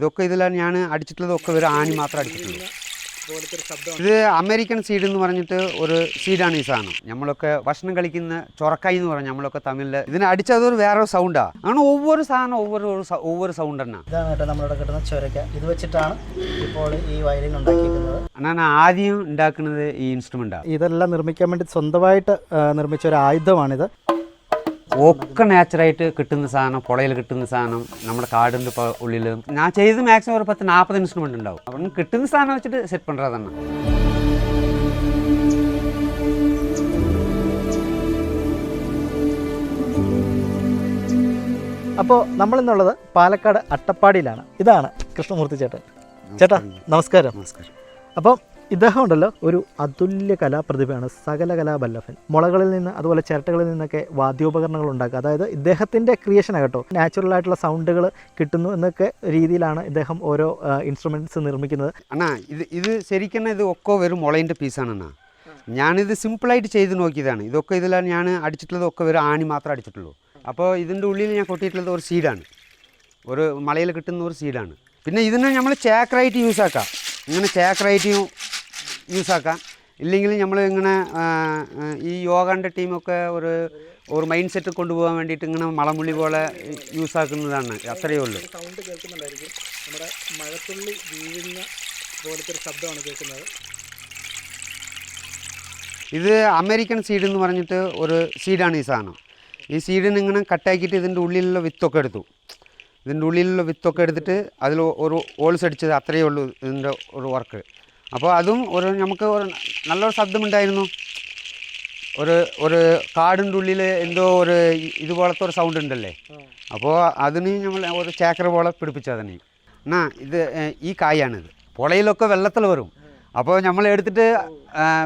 ഇതൊക്കെ ഇതിലാണ് ഞാൻ അടിച്ചിട്ടുള്ളത് ഒക്കെ ഒരു ആണി മാത്രം അടിച്ചിട്ടുള്ളൂ. ഇത് അമേരിക്കൻ സീഡ് എന്ന് പറഞ്ഞിട്ട് ഒരു സീഡാണ് ഈ സാധനം. നമ്മളൊക്കെ ഭക്ഷണം കളിക്കുന്ന ചൊറക്കായി എന്ന് പറഞ്ഞാൽ നമ്മളൊക്കെ തമിഴിൽ ഇതിനെ അടിച്ചത് ഒരു വേറെ സൗണ്ടാ അങ്ങനെ ഒവ്വൊരു സാധനം ഒവ്വൊരു ഒവ്വൊരു സൗണ്ട് തന്നെ. ഇതാണ് കേട്ടോ നമ്മളിവിടെ കിട്ടുന്ന ചൊരക്ക. ഇത് വെച്ചിട്ടാണ് ഇപ്പോൾ ഈ വയലിൻ ഉണ്ടാക്കിയിരിക്കുന്നത്. ഞാൻ ആദ്യം ഉണ്ടാക്കുന്നത് ഈ ഇൻസ്ട്രുമെന്റാണ് ഇതെല്ലാം നിർമ്മിക്കാൻ വേണ്ടി സ്വന്തമായിട്ട് നിർമ്മിച്ച ഒരു ആയുധമാണിത്. ഒക്കെ നാച്ചുറായിട്ട് കിട്ടുന്ന സാധനം പുഴയിൽ കിട്ടുന്ന സാധനം നമ്മുടെ കാടിന്റെ ഉള്ളിൽ ഞാൻ ചെയ്ത് മാക്സിമം ഒരു പത്ത് നാൽപ്പത് ഇൻസ്ട്രുമെന്റ് ഉണ്ടാവും. അപ്പം കിട്ടുന്ന സാധനം വെച്ചിട്ട് സെറ്റ് പണ്ടതാണ് അപ്പോൾ നമ്മളിന്നുള്ളത് പാലക്കാട് അട്ടപ്പാടിയിലാണ്. ഇതാണ് കൃഷ്ണമൂർത്തി ചേട്ടൻ. ചേട്ടാ നമസ്കാരം. നമസ്കാരം. അപ്പോൾ ഇദ്ദേഹം ഉണ്ടല്ലോ ഒരു അതുല്യ കലാപ്രതിഭയാണ് സകല കലാബല്ലഭൻ മുളകളിൽ നിന്ന് അതുപോലെ ചിരട്ടകളിൽ നിന്നൊക്കെ വാദ്യോപകരണങ്ങൾ ഉണ്ടാക്കുക. അതായത് ഇദ്ദേഹത്തിന്റെ ക്രിയേഷനാണ് കേട്ടോ. നാച്ചുറൽ ആയിട്ടുള്ള സൗണ്ടുകൾ കിട്ടുന്നു എന്നൊക്കെ രീതിയിലാണ് ഇദ്ദേഹം ഓരോ ഇൻസ്ട്രുമെന്റ്സ് നിർമ്മിക്കുന്നത്. അണ്ണാ ഇത് ഇത് ശരിക്കും ഇത് ഒക്കെ വെറും മുളയിന്റെ പീസാണ് ഞാനിത് സിമ്പിളായിട്ട് ചെയ്ത് നോക്കിയതാണ്. ഇതൊക്കെ ഇതിലാണ് ഞാൻ അടിച്ചിട്ടുള്ളത് ഒക്കെ വെറും ആണി മാത്രമേ അടിച്ചിട്ടുള്ളൂ. അപ്പോൾ ഇതിന്റെ ഉള്ളിൽ ഞാൻ കൊട്ടിയിട്ടുള്ളത് ഒരു സീഡാണ് ഒരു മലയിൽ കിട്ടുന്ന ഒരു സീഡാണ് പിന്നെ ഇതിനെ നമ്മൾ ചേക്കറായിട്ട് യൂസ് ആക്കാം. ഇങ്ങനെ ചേക്കറായിട്ട് യൂസ് ആക്കാം ഇല്ലെങ്കിൽ നമ്മൾ ഇങ്ങനെ ഈ യോഗന്റെ ടീമൊക്കെ ഒരു ഒരു മൈൻഡ് സെറ്റ് കൊണ്ടുപോകാൻ വേണ്ടിയിട്ട് ഇങ്ങനെ മളമുള്ളി പോലെ യൂസ് ആക്കുന്നതാണ് അത്രയേ ഉള്ളൂ. സൗണ്ട് കേൾക്കുന്നുണ്ടായിരിക്കും. നമ്മുടെ മഴത്തുള്ളി വീഴുന്ന പോലത്തെ ഒരു ശബ്ദമാണ് കേൾക്കുന്നത്. ഇത് അമേരിക്കൻ സീഡ് എന്ന് പറഞ്ഞിട്ട് ഒരു സീഡാണ് ഈ സാധനം. ഈ സീഡിന് ഇങ്ങനെ കട്ടാക്കിയിട്ട് ഇതിന്റെ ഉള്ളിലുള്ള വിത്തൊക്കെ എടുത്തു. ഇതിന്റെ ഉള്ളിലുള്ള വിത്തൊക്കെ എടുത്തിട്ട് അതിൽ ഒരു ഓൾസ് അടിച്ചത് അത്രയേ ഉള്ളൂ ഇതിന്റെ ഒരു വർക്ക് അപ്പോൾ അതും ഒരു നമുക്ക് ഒരു നല്ലൊരു ശബ്ദമുണ്ടായിരുന്നു. ഒരു ഒരു കാടിന്റെ ഉള്ളിൽ എന്തോ ഒരു ഇതുപോലത്തെ ഒരു സൗണ്ട് ഉണ്ടല്ലേ? അപ്പോൾ അതിന് നമ്മൾ ഒരു ചേക്കർ പോലെ പിടിപ്പിച്ചതിനെ എന്നാ ഇത് ഈ കായാണിത്. പുളയിലൊക്കെ വെള്ളത്തിൽ വരും. അപ്പോൾ നമ്മൾ എടുത്തിട്ട്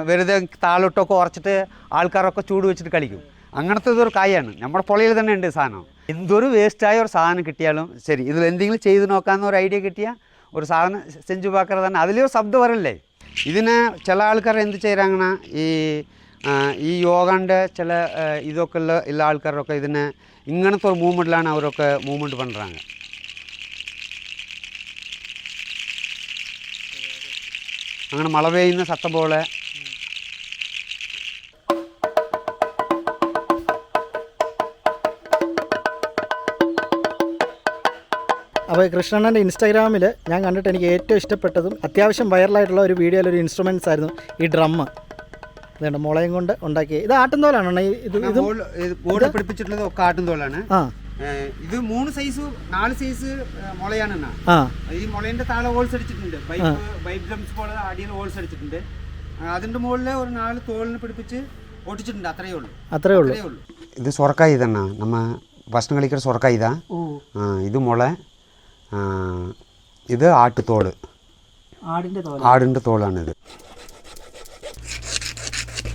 വെറുതെ താളോട്ടൊക്കെ ഉറച്ചിട്ട് ആൾക്കാരൊക്കെ ചൂട് വെച്ചിട്ട് കളിക്കും. അങ്ങനത്തെ ഇതൊരു കായാണ്. നമ്മുടെ പുളയിൽ തന്നെ ഉണ്ട് സാധനം. എന്തൊരു വേസ്റ്റായ ഒരു സാധനം കിട്ടിയാലും ശരി ഇതിൽ എന്തെങ്കിലും ചെയ്ത് നോക്കാമെന്ന് ഒരു ഐഡിയ കിട്ടിയാൽ ഒരു സാധനം செஞ்சு பார்க்குறது தானே அதுலேயும் சப்தம் வரலே ഇതിന് ചില ആൾക്കാർ എന്ത് ചെയ്യാങ്ങണ ഈ ഈ യോഗന്റെ ചില ഇതൊക്കെ ഉള്ള ഉള്ള ആൾക്കാരൊക്കെ ഇതിന് ഇങ്ങനത്തെ ഒരു മൂവ്മെന്റിലാണ് അവരൊക്കെ മൂവ്മെന്റ് പണ്ടാണ് അങ്ങനെ മള പെയ്യുന്ന സത്തം പോലെ അപ്പോൾ കൃഷ്ണണ്ണന്റെ ഇൻസ്റ്റാഗ്രാമിൽ ഞാൻ കണ്ടിട്ട് എനിക്ക് ഏറ്റവും ഇഷ്ടപ്പെട്ടതും അത്യാവശ്യം വൈറലായിട്ടുള്ള ഒരു വീഡിയോയിൽ ഒരു ഇൻസ്ട്രുമെന്റ്സ് ആയിരുന്നു ഈ ഡ്രമ്മ് ഇതുണ്ട് മുളയും കൊണ്ട് ഉണ്ടാക്കിയ ഇത് ആട്ടുംതോലാണോ ഇത് ഇത് ബോർഡ് പിടിപ്പിച്ചിട്ടുള്ളത് ഒക്കെ ആട്ടും തോലാണ്. ആ. ഇത് മൂന്ന് സൈസ് നാല് സൈസ് മുളയാണ് ഈ മുളേന്റെ താഴെ ഹോൾസ് അടിച്ചിട്ടുണ്ട്. പൈപ്പ് പൈപ്പ് ഡ്രംസ് പോലെ അടിയിൽ ഹോൾസ് അടിച്ചിട്ടുണ്ട്. അതിന്റെ മുകളിൽ ഒരു നാല് തോളിന് പിടിപ്പിച്ച് ഒട്ടിച്ചിട്ടുണ്ട് അത്രയേ ഉള്ളൂ. അത്രേ ഉള്ളൂ. അത്രയേ ഉള്ളൂ. ഇത് സ്വർക്കായി തന്നെ നമ്മ ഭക്ഷണം കളിക്കുന്ന സൊറക്കായി ഇതാ മുള ഇത് ആട്ടുതോട് ആടിന്റെ തോല ആടിന്റെ തോളാണിത്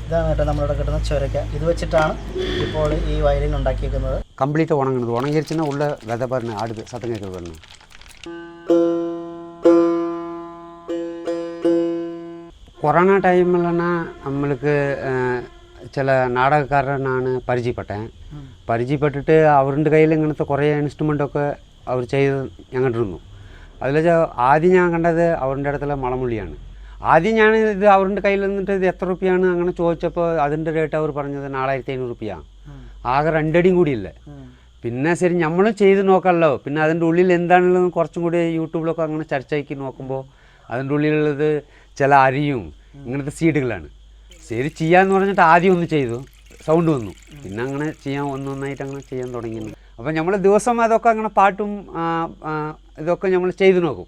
ഇതാണ് കേട്ടോ നമ്മളിവിടെ കിട്ടുന്ന ചുരക്ക ഇത് വെച്ചിട്ടാണ് ഇപ്പോൾ ഈ വയലിൻ ഉണ്ടാക്കിയിരിക്കുന്നത് കംപ്ലീറ്റ് ഉണങ്ങുന്നത് ഉണങ്ങിരിച്ചാൽ ഉള്ള വിത പറഞ്ഞ് ആട് സത്തം കേൾക്കുന്നത് പറഞ്ഞു കൊറോണ ടൈമിലാണ് നമ്മൾക്ക് ചില നാടകക്കാരനാണ് പരിചയപ്പെട്ടത് പരിചയപ്പെട്ടിട്ട് അവരുടെ കയ്യിൽ ഇങ്ങനത്തെ കുറേ ഇൻസ്ട്രുമെന്റൊക്കെ അവർ ചെയ്ത് ഞാൻ കണ്ടിരുന്നു അതിൽ വെച്ചാൽ ആദ്യം ഞാൻ കണ്ടത് അവരുടെ അടുത്തുള്ള മളമുള്ളിയാണ് ആദ്യം ഞാൻ ഇത് അവരുടെ കയ്യിൽ നിന്നിട്ട് ഇത് എത്ര റുപ്യാണ് അങ്ങനെ ചോദിച്ചപ്പോൾ അതിന്റെ റേറ്റ് അവർ പറഞ്ഞത് നാലായിരത്തി അഞ്ഞൂറ് റുപ്യാണ് ആകെ രണ്ടടിയും കൂടിയില്ലേ. പിന്നെ ശരി നമ്മൾ ചെയ്ത് നോക്കാമല്ലോ പിന്നെ അതിന്റെ ഉള്ളിൽ എന്താണുള്ളത് കുറച്ചും കൂടി യൂട്യൂബിലൊക്കെ അങ്ങനെ ചർച്ചയാക്കി നോക്കുമ്പോൾ അതിന്റെ ഉള്ളിലുള്ളത് ചില അരിയും ഇങ്ങനത്തെ സീഡുകളാണ്. ശരി ചെയ്യാന്ന് പറഞ്ഞിട്ട് ആദ്യം ഒന്ന് ചെയ്തു. സൗണ്ട് വന്നു. പിന്നെ അങ്ങനെ ചെയ്യാൻ ഒന്നൊന്നായിട്ട് അങ്ങനെ ചെയ്യാൻ തുടങ്ങി അപ്പോൾ നമ്മൾ ദിവസം അതൊക്കെ അങ്ങനെ പാട്ടും ഇതൊക്കെ നമ്മൾ ചെയ്തു നോക്കും.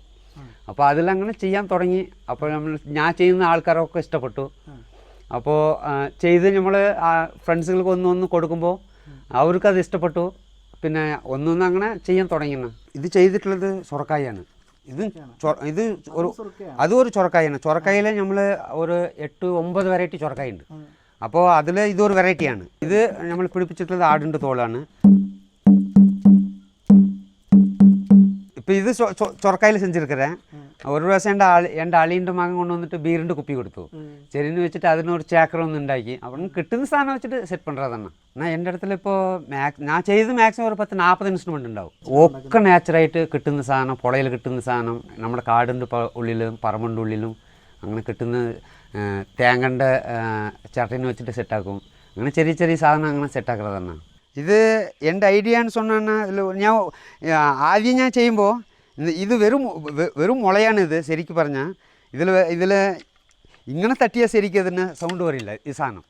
അപ്പോൾ അതിലങ്ങനെ ചെയ്യാൻ തുടങ്ങി. അപ്പോൾ നമ്മൾ ഞാൻ ചെയ്യുന്ന ആൾക്കാരൊക്കെ ഇഷ്ടപ്പെട്ടു. അപ്പോൾ ചെയ്ത് നമ്മൾ ഫ്രണ്ട്സുകൾക്ക് ഒന്നൊന്ന് കൊടുക്കുമ്പോൾ അവർക്കത് ഇഷ്ടപ്പെട്ടു. പിന്നെ ഒന്നൊന്ന് അങ്ങനെ ചെയ്യാൻ തുടങ്ങിയെന്ന്. ഇത് ചെയ്തിട്ടുള്ളത് ചൊറക്കായാണ് ഇത് ഇത് ഒരു അതും ഒരു ചൊറക്കായാണ് ചൊറക്കായിൽ നമ്മൾ ഒരു എട്ട് ഒമ്പത് വെറൈറ്റി ചൊറക്കായുണ്ട്. അപ്പോൾ അതിൽ ഇതൊരു വെറൈറ്റിയാണ് ഇത് നമ്മൾ പിടിപ്പിച്ചിട്ടുള്ളത് ആടിന്റെ തോളാണ് இப்போ இது சொ- சொ- சொரக்காயில் செஞ்சுருக்கிறேன் ഒരു പ്രാവശ്യം എൻ്റെ ആളി എൻ്റെ അളീൻ്റെ മകൻ കൊണ്ടുവന്നിട്ട് ബീറിൻ്റെ കുപ്പി കൊടുത്തു ശരിന്ന് വെച്ചിട്ട് അതിനൊരു ചാക്കർ ഒന്ന് ഉണ്ടാക്കി അവിടെ കിട്ടുന്ന സാധനം വെച്ചിട്ട് സെറ്റ് பண்ணுறதாண்ணா എന്നാൽ എൻ്റെ അടുത്തിൽ ഇപ്പോൾ മാക്സ് ഞാൻ ചെയ്ത് മാക്സിമം ഒരു പത്ത് നാൽപ്പത് ഇൻസ്ട്രുമെൻ്റ് ഉണ്ടാവും ഒക്കെ നാച്ചുറായിട്ട് കിട്ടുന്ന സാധനം പുഴയിൽ കിട്ടുന്ന സാധനം നമ്മുടെ കാടിൻ്റെ പ- ഉള്ളിലും പറമ്പിൻ്റെ ഉള്ളിലും അങ്ങനെ കിട്ടുന്ന തേങ്ങൻ്റെ ചട്ടന് വെച്ചിട്ട് സെറ്റാക്കും അങ്ങനെ ചെറിയ ചെറിയ സാധനം അങ്ങനെ സെറ്റാക്കുന്നതാണ് ഇത് എൻ്റെ ഐഡിയ എന്ന് சொன்னா ഇതിൽ ഞാൻ ആ, ആദ്യം ഞാൻ ചെയ്യുമ്പോൾ ഇത് വെറും വെ- വെറും മുളയാണ് ഇത് ശരിക്കും പറഞ്ഞാൽ ഇതിൽ ഇതിൽ ഇങ്ങനെ തട്ടിയാൽ ശരിക്കും ഇതിന് സൗണ്ട് വരില്ല ഈ സാധനം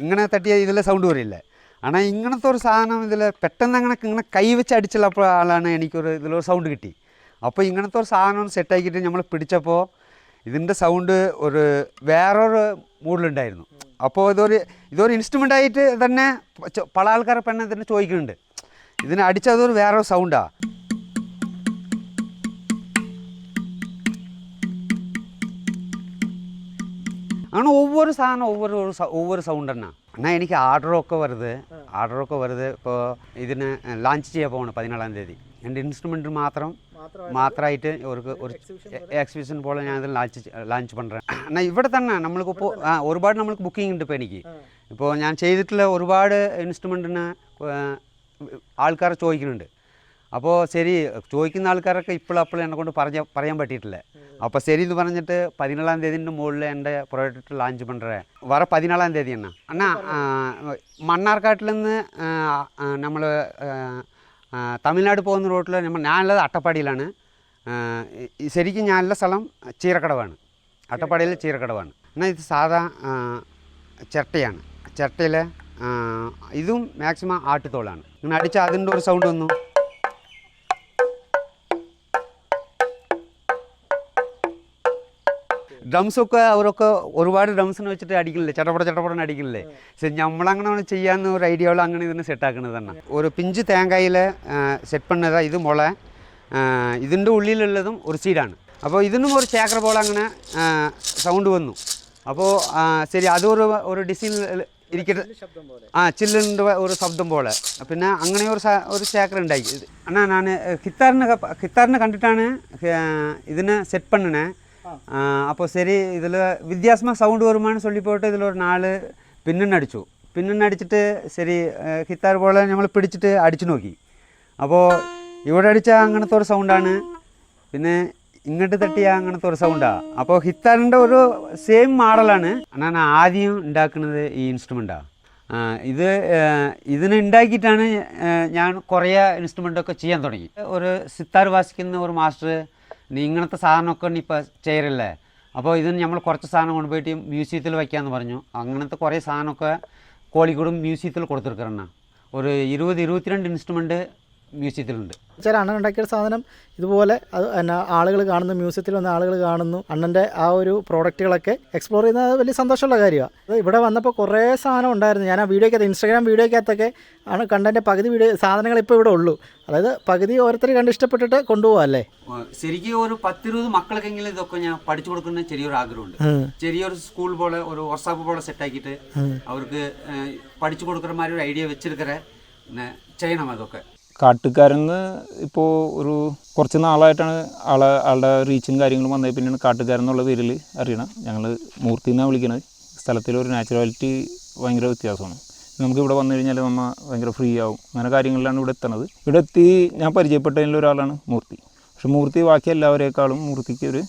ഇങ്ങനെ തട്ടിയാൽ ഇതിൽ സൗണ്ട് വരില്ല ஆனால் ഇങ്ങനത്തെ ഒരു സാധനം ഇതിൽ പെട്ടെന്ന് അങ്ങനെ ഇങ്ങനെ കൈ വെച്ച് അടിച്ചുള്ളപ്പോഴാണ് എനിക്കൊരു ഇതിലൊരു സൗണ്ട് കിട്ടി അപ്പോൾ ഇങ്ങനത്തെ ഒരു സാധനം സെറ്റാക്കിയിട്ട് നമ്മൾ പിടിച്ചപ്പോൾ ഇതിന്റെ സൗണ്ട് ഒരു വേറൊരു മൂഡിലുണ്ടായിരുന്നു അപ്പോൾ ഇതൊരു ഇതൊരു ഇൻസ്ട്രുമെന്റ് ആയിട്ട് തന്നെ പല ആൾക്കാരെ പെണ്ണെ തന്നെ ചോദിക്കുന്നുണ്ട്. ഇതിനെ അടിച്ചതൊരു വേറൊരു സൗണ്ടാണ് ആണ് ഒവ്വൊരു സാധനം ഒവ്വൊരു ഒവ്വൊരു സൗണ്ട് തന്നെ. എന്നാൽ എനിക്ക് ஆர்டரൊക്കെ വരുത് ஆர்டரൊക്കെ വരുത് ഇപ്പോൾ ഇതിന് ലാഞ്ച് ചെയ്യാൻ പോകണം പതിനാലാം തീയതി. എന്റെ ഇൻസ്ട്രുമെന്റ് മാത്രം മാത്രമായിട്ട് ഒരു ഒരു എക്സിബിഷൻ പോലെ ഞാൻ ഇത് ലാഞ്ച് ലാഞ്ച് பண்ணுறேன் എന്നാൽ ഇവിടെ തന്നെ നമ്മൾക്ക് ഇപ്പോൾ ഒരുപാട് നമ്മൾക്ക് ബുക്കിംഗ് ഉണ്ട് ഇപ്പോൾ എനിക്ക് ഇപ്പോൾ ഞാൻ ചെയ്തിട്ടുള്ള ഒരുപാട് ഇൻസ്ട്രുമെൻറ്റിന് ആൾക്കാർ ചോദിക്കുന്നുണ്ട് അപ്പോൾ ശരി ചോദിക്കുന്ന ആൾക്കാരൊക്കെ ഇപ്പോഴും അപ്പോഴും എന്നെ കൊണ്ട് പറഞ്ഞ പറയാൻ പറ്റിയിട്ടില്ല അപ്പോൾ ശരി എന്ന് പറഞ്ഞിട്ട് പതിനേഴാം തീയതിൻ്റെ മുകളിൽ എൻ്റെ പ്രോഡക്റ്റ് லான்ச் பண்ணுறேன் வர பதினாலாம் தேதி அண்ணா அண்ணா മണ്ണാർക്കാട്ടിൽ നിന്ന് നമ്മൾ തമിഴ്നാട് പോകുന്ന റോട്ടിൽ നമ്മൾ ഞാനുള്ളത് അട്ടപ്പാടിയിലാണ്. ശരിക്കും ഞാനുള്ള സ്ഥലം ചീരക്കടവാണ്. അട്ടപ്പാടിയിൽ ചീരക്കടവാണ്. എന്നാൽ ഇത് സാധാ ചിരട്ടയാണ്. ചിരട്ടയിൽ ഇതും മാക്സിമം ആട്ടുതോളാണ്. ഇങ്ങനെ അടിച്ചാൽ അതിന്റെ ഒരു സൗണ്ട് വന്നു. ഡ്രംസൊക്കെ അവരൊക്കെ ഒരുപാട് ഡ്രംസിന് വെച്ചിട്ട് അടിക്കില്ലേ ചട്ടപ്പട ചട്ടപ്പടം അടിക്കില്ലേ പക്ഷെ നമ്മളങ്ങനെ ചെയ്യാന്ന് ഒരു ഐഡിയ ഉള്ള അങ്ങനെ ഇതിനെ സെറ്റാക്കുന്നത് തന്നെ. ഒരു പിഞ്ച് തേങ്ങയിൽ സെറ്റ് പണ്ണതാ ഇത് മുള ഇതിന്റെ ഉള്ളിലുള്ളതും ഒരു സീഡാണ് അപ്പോൾ ഇതിനും ഒരു ചേക്കർ പോലെ അങ്ങനെ സൗണ്ട് വന്നു. അപ്പോൾ ശരി അതൊരു ഒരു ഡിസൈൻ ഇരിക്കട്ടെ. ആ ചില്ലിന്റെ ഒരു ശബ്ദം പോലെ. പിന്നെ അങ്ങനെ ഒരു ഒരു ചേക്കർ ഉണ്ടായി. അണ്ണാ ഞാൻ ഹിത്താറിനെ ഹിത്താറിനെ കണ്ടിട്ടാണ് ഇതിനെ സെറ്റ് പണ്ണിനെ അപ്പോൾ ശരി ഇതിൽ வித்தியாசமாக സൗണ്ട് വരുമാണ് சொல்லி போட்டு இதில் ഒരു நாலு പിന്നെണ്ണം അടിച്ചു. പിന്നെണ്ണം അടിച്ചിട്ട് ശരി ഹിത്താർ പോലെ നമ്മൾ പിടിച്ചിട്ട് അടിച്ചു നോക്കി. അപ്പോൾ ഇവിടെ അടിച്ചാൽ അങ്ങനത്തെ ഒരു സൗണ്ടാണ് പിന്നെ ഇങ്ങോട്ട് തട്ടിയ അങ്ങനത്തെ ഒരു സൗണ്ടാണ് അപ്പോൾ ഹിത്താറിന്റെ ഒരു സെയിം മോഡലാണ് ഞാൻ ആദ്യം ഉണ്ടാക്കുന്നത് ഈ ഇൻസ്ട്രുമെന്റാണ് ഇത് ഇതിനെ ഉണ്ടാക്കിയിട്ടാണ് ഞാൻ കുറേ ഇൻസ്ട്രുമെന്റൊക്കെ ചെയ്യാൻ തുടങ്ങി. ഒരു സിത്താർ വാസിക്കുന്ന ഒരു മാസ്റ്റർ ഇങ്ങനത്തെ സാധനമൊക്കെ ഇപ്പോൾ ചെയ്യറില്ലേ? അപ്പോൾ ഇതിന് നമ്മൾ കുറച്ച് സാധനം കൊണ്ടുപോയിട്ട് മ്യൂസിയത്തിൽ വയ്ക്കാമെന്ന് പറഞ്ഞു. അങ്ങനത്തെ കുറേ സാധനമൊക്കെ കോഴിക്കോടും മ്യൂസിയത്തിൽ കൊടുത്തിരിക്കറണ്ണ ഒരു ഇരുപത് ഇരുപത്തിരണ്ട് ഇൻസ്ട്രുമെന്റ് മ്യൂസിയത്തിലുണ്ട്. ചില അണ്ണൻ ഉണ്ടാക്കിയ സാധനം. ഇതുപോലെ അത് എന്നാ ആളുകൾ കാണുന്നു മ്യൂസിയത്തിൽ വന്ന ആളുകൾ കാണുന്നു. അണ്ണന്റെ ആ ഒരു പ്രോഡക്റ്റുകളൊക്കെ എക്സ്പ്ലോർ ചെയ്യുന്നത് വലിയ സന്തോഷമുള്ള കാര്യമാണ്. അത് ഇവിടെ വന്നപ്പോൾ കുറേ സാധനം ഉണ്ടായിരുന്നു. ഞാൻ ആ വീഡിയോക്കകത്ത് ഇൻസ്റ്റാഗ്രാം വീഡിയോക്കകത്തൊക്കെ ആണ് കണ്ടതിന്റെ പകുതി വീഡിയോ സാധനങ്ങൾ ഇപ്പോൾ ഇവിടെ ഉള്ളൂ. അതായത് പകുതി ഓരോരുത്തർ കണ്ട് ഇഷ്ടപ്പെട്ടിട്ട് കൊണ്ടുപോകാം അല്ലേ? ശരിക്കും ഒരു പത്തിരുപത് മക്കൾക്കെങ്കിലും ഇതൊക്കെ ഞാൻ പഠിച്ചു കൊടുക്കുന്ന ചെറിയൊരു ആഗ്രഹമുണ്ട്. ചെറിയൊരു സ്കൂൾ പോലെ ഒരു വാട്സാപ്പ് പോലെ സെറ്റാക്കിയിട്ട് അവർക്ക് പഠിച്ചു കൊടുക്കുന്ന മാതിരി ഒരു ഐഡിയ വെച്ചെടുക്കറേ ചെയ്യണം അതൊക്കെ. കാട്ടുകാരെന്ന് ഇപ്പോൾ ഒരു കുറച്ച് നാളായിട്ടാണ് ആളെ ആളുടെ റീച്ചും കാര്യങ്ങളും വന്നതിൽ പിന്നെയാണ് കാട്ടുകാരൻ എന്നുള്ള പേരിൽ അറിയണം. ഞങ്ങൾ മൂർത്തി എന്നാണ് വിളിക്കുന്നത് സ്ഥലത്തിൽ ഒരു നാച്ചുറാലിറ്റി ഭയങ്കര വ്യത്യാസമാണ്. നമുക്ക് ഇവിടെ വന്നു കഴിഞ്ഞാൽ നമ്മൾ ഭയങ്കര ഫ്രീ ആവും. അങ്ങനെ കാര്യങ്ങളിലാണ് ഇവിടെ എത്തണത്. ഇവിടെ എത്തി ഞാൻ പരിചയപ്പെട്ടതിൽ ഒരാളാണ് മൂർത്തി. പക്ഷെ മൂർത്തി ബാക്കി എല്ലാവരേക്കാളും മൂർത്തിക്ക് ഒരു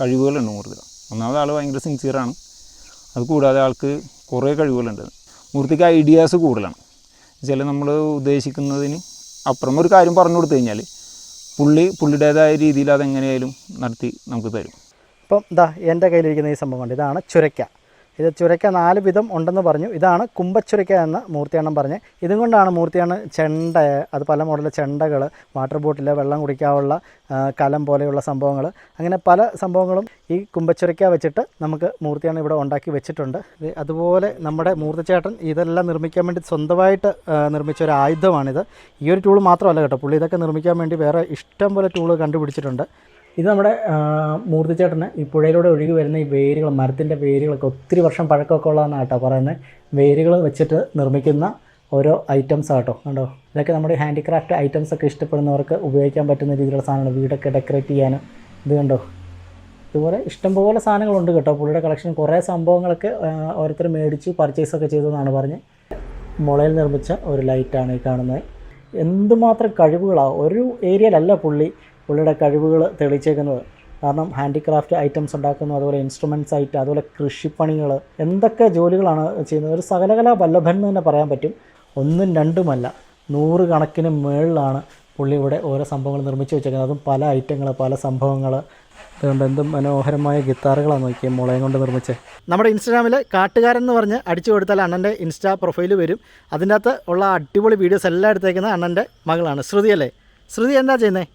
കഴിവുകളുണ്ട് മൂർത്തി. ഒന്നാമത് ആൾ ഭയങ്കര സിൻസിയറാണ് അത് കൂടാതെ ആൾക്ക് കുറേ കഴിവുകളുണ്ട്. മൂർത്തിക്ക് ഐഡിയാസ് കൂടുതലാണ്. ചില നമ്മൾ ഉദ്ദേശിക്കുന്നതിന് അപ്പുറം ഒരു കാര്യം പറഞ്ഞു കൊടുത്തു കഴിഞ്ഞാൽ പുള്ളി പുള്ളിയുടേതായ രീതിയിൽ അതെങ്ങനെയായാലും നടത്തി നമുക്ക് തരും. ഇപ്പം ഇതാ എന്റെ കയ്യിലിരിക്കുന്ന ഈ സംഭവം കണ്ട് ഇതാണ് ചുരയ്ക്ക. ഇത് ചുരക്ക നാല് വിധം ഉണ്ടെന്ന് പറഞ്ഞു. ഇതാണ് കുമ്പച്ചുരക്ക എന്ന മൂർത്തിയണ്ണം പറഞ്ഞ്. ഇതും കൊണ്ടാണ് മൂർത്തിയാണ് ചെണ്ട അത് പല മോഡലിലെ ചെണ്ടകൾ വാട്ടർ ബോട്ടിൽ വെള്ളം കുടിക്കാനുള്ള കലം പോലെയുള്ള സംഭവങ്ങൾ അങ്ങനെ പല സംഭവങ്ങളും ഈ കുമ്പച്ചുരക്ക വെച്ചിട്ട് നമുക്ക് മൂർത്തിയാണ് ഇവിടെ ഉണ്ടാക്കി വെച്ചിട്ടുണ്ട്. അതുപോലെ നമ്മുടെ മൂർത്തിച്ചേട്ടൻ ഇതെല്ലാം നിർമ്മിക്കാൻ വേണ്ടി സ്വന്തമായിട്ട് നിർമ്മിച്ച ഒരു ആയുധമാണിത്. ഈ ഒരു ടൂൾ മാത്രമല്ല കേട്ടോ പുള്ളി ഇതൊക്കെ നിർമ്മിക്കാൻ വേണ്ടി വേറെ ഇഷ്ടം പോലെ ടൂൾ കണ്ടുപിടിച്ചിട്ടുണ്ട്. ഇത് നമ്മുടെ മൂർത്തിച്ചേട്ടന് ഈ പുഴയിലൂടെ ഒഴുകി വരുന്ന ഈ വേരുകൾ മരത്തിന്റെ വേരുകളൊക്കെ ഒത്തിരി വർഷം പഴക്കമൊക്കെ ഉള്ളതെന്നാണ് കേട്ടോ പറയുന്നത്. വേരുകൾ വെച്ചിട്ട് നിർമ്മിക്കുന്ന ഓരോ ഐറ്റംസ് ആട്ടോ കണ്ടോ? ഇതൊക്കെ നമ്മുടെ ഹാൻഡിക്രാഫ്റ്റ് ഐറ്റംസ് ഒക്കെ ഇഷ്ടപ്പെടുന്നവർക്ക് ഉപയോഗിക്കാൻ പറ്റുന്ന രീതിയിലുള്ള സാധനമാണ് വീടൊക്കെ ഡെക്കറേറ്റ് ചെയ്യാനും ഇത് കണ്ടോ? ഇതുപോലെ ഇഷ്ടംപോലെ സാധനങ്ങളുണ്ട് കേട്ടോ. പുള്ളിയുടെ കളക്ഷൻ കുറേ സംഭവങ്ങളൊക്കെ ഓരോരുത്തർ മേടിച്ച് പർച്ചേസ് ഒക്കെ ചെയ്തതെന്നാണ് പറഞ്ഞ് മുളയിൽ നിർമ്മിച്ച ഒരു ലൈറ്റാണ് ഈ കാണുന്നത്. എന്തുമാത്രം കഴിവുകളാണ് ഒരു ഏരിയയിലല്ല പുള്ളി പുള്ളിയുടെ കഴിവുകൾ തെളിയിച്ചേക്കുന്നത്. കാരണം ഹാൻഡിക്രാഫ്റ്റ് ഐറ്റംസ് ഉണ്ടാക്കുന്നു അതുപോലെ ഇൻസ്ട്രുമെന്റ്സ് ആയിട്ട് അതുപോലെ കൃഷിപ്പണികൾ എന്തൊക്കെ ജോലികളാണ് ചെയ്യുന്നത്. ഒരു സകലകലാ വല്ലഭൻ എന്ന് തന്നെ പറയാൻ പറ്റും. ഒന്നും രണ്ടുമല്ല നൂറ് കണക്കിന് മുകളിലാണ് പുള്ളി ഇവിടെ ഓരോ സംഭവങ്ങൾ നിർമ്മിച്ച് വെച്ചേക്കുന്നത്. അതും പല ഐറ്റങ്ങൾ പല സംഭവങ്ങൾ അതുകൊണ്ട് എന്ത് മനോഹരമായ ഗിത്താറുകളാണ് നോക്കിയത് മുളയും കൊണ്ട് നിർമ്മിച്ചത് നമ്മുടെ ഇൻസ്റ്റാഗ്രാമിൽ കാട്ടുകാരൻ എന്ന് പറഞ്ഞ് അടിച്ചു കൊടുത്താൽ അണ്ണന്റെ ഇൻസ്റ്റാ പ്രൊഫൈൽ വരും. അതിന്റെ അകത്ത് ഉള്ള അടിപൊളി വീഡിയോസ് എല്ലാം എടുത്തേക്കുന്നത് അണ്ണന്റെ മകളാണ്. ശ്രുതി അല്ലേ? ശ്രുതി എന്താ ചെയ്യുന്നത്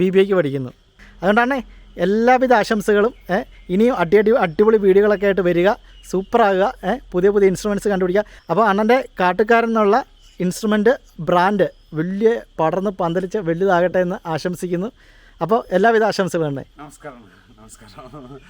ബി ബി എക്ക് പഠിക്കുന്നു. അതുകൊണ്ടാണ് എല്ലാവിധ ആശംസകളും ഇനിയും അടി അടി അടിപൊളി വീഡിയോകളൊക്കെ ആയിട്ട് വരിക സൂപ്പറാകുക പുതിയ പുതിയ ഇൻസ്ട്രുമെന്റ്സ് കണ്ടുപിടിക്കുക. അപ്പോൾ അണ്ണന്റെ കാട്ടുകാരൻ എന്നുള്ള ഇൻസ്ട്രുമെന്റ് ബ്രാൻഡ് വലിയ പടർന്ന് പന്തലിച്ച് വലുതാകട്ടെ എന്ന് ആശംസിക്കുന്നു. അപ്പോൾ എല്ലാവിധ ആശംസകളും ഉണ്ട് നമസ്കാരം നമസ്കാരം.